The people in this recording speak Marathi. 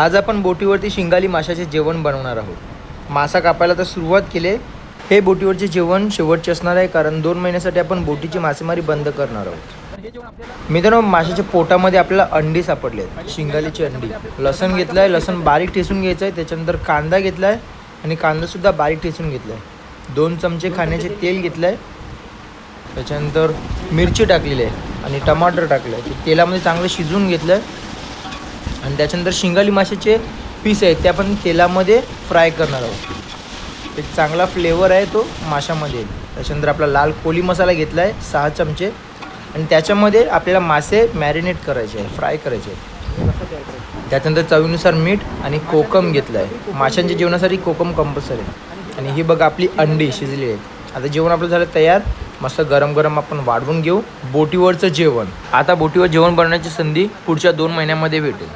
आज आपण बोटीवरती शिंगाली माशाचे जेवण बनवणार आहोत. मासा कापायला तर सुरुवात केली. हे बोटीवरचे जेवण शेवटचे असणार आहे कारण दोन महिन्यासाठी आपण बोटीची मासेमारी बंद करणार आहोत. मित्रांनो माशाच्या पोटामध्ये आपल्याला अंडी सापडले आहेत शिंगालीची अंडी. लसण घेतलं आहे लसण बारीक ठेसून घ्यायचं आहे त्याच्यानंतर कांदा घेतला आहे आणि कांदासुद्धा बारीक ठेसून घेतला आहे दोन चमचे खाण्याचे तेल घेतलं आहे त्याच्यानंतर मिरची टाकलेली आहे आणि टमाटर टाकलं आहे ते तेलामध्ये चांगलं शिजवून घेतलं आहे आणि त्याच्यानंतर शिंगाली माशाचे पीस आहेत ते आपण तेलामध्ये फ्राय करणार आहोत. एक चांगला फ्लेवर आहे तो माशामध्ये. त्याच्यानंतर आपला लाल कोली मसाला घेतला आहे सहा चमचे. आणि त्याच्यामध्ये आपल्याला मासे मॅरिनेट करायचे आहे फ्राय करायचे आहे त्याच्यानंतर चवीनुसार मीठ आणि कोकम घेतलं आहे माशांच्या जेवणासाठी कोकम कंपल्सरी आहे. आणि ही बघा आपली अंडी शिजली आहेत आता जेवण आपलं झालं तयार. मस्त गरम गरम आपण वाढवून घेऊ. बोटीवरचं जेवण. आता बोटीवर जेवण बनवण्याची संधी पुढच्या दोन महिन्यामध्ये भेटेल.